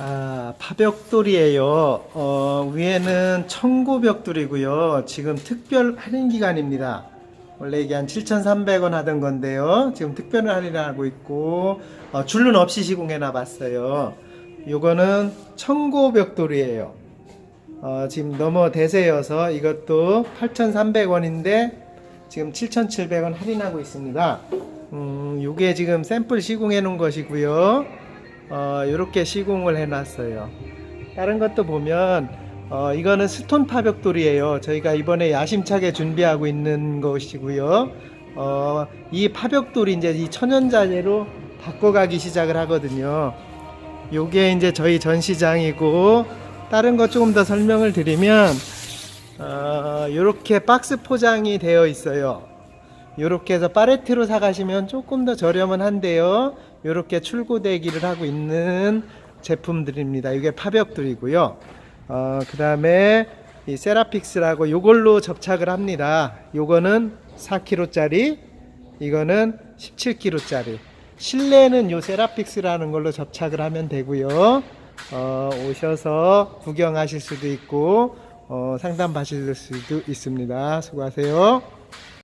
아, 파벽돌이에요. 어, 위에는 청고벽돌이고요. 지금 특별 할인 기간입니다. 원래 이게 한 7,300원 하던 건데요. 지금 특별 할인하고 있고 어, 줄눈 없이 시공해 놔봤어요. 요거는 청고벽돌이에요. 어, 지금 너무 대세여서 이것도 8,300원인데 지금 7,700원 할인하고 있습니다. 음, 요게 지금 샘플 시공해 놓은 것이고요. 어, 이렇게 시공을 해놨어요. 다른 것도 보면 어, 이거는 스톤 파벽돌이에요. 저희가 이번에 야심차게 준비하고 있는 것이고요. 어, 이 파벽돌이 이제 이 천연자재로 바꿔가기 시작을 하거든요. 요게 이제 저희 전시장이고 다른 것 조금 더 설명을 드리면 어, 이렇게 박스 포장이 되어 있어요. 이렇게 해서 파레트로 사가시면 조금 더 저렴은 한데요. 이렇게 출고대기를 하고 있는 제품들입니다. 이게 파벽돌이고요. 어, 그 다음에 이 세라픽스라고 이걸로 접착을 합니다. 요거는 4kg짜리, 이거는 17kg짜리. 실내는 요 세라픽스라는 걸로 접착을 하면 되고요. 어, 오셔서 구경하실 수도 있고 어, 상담 받으실 수도 있습니다. 수고하세요.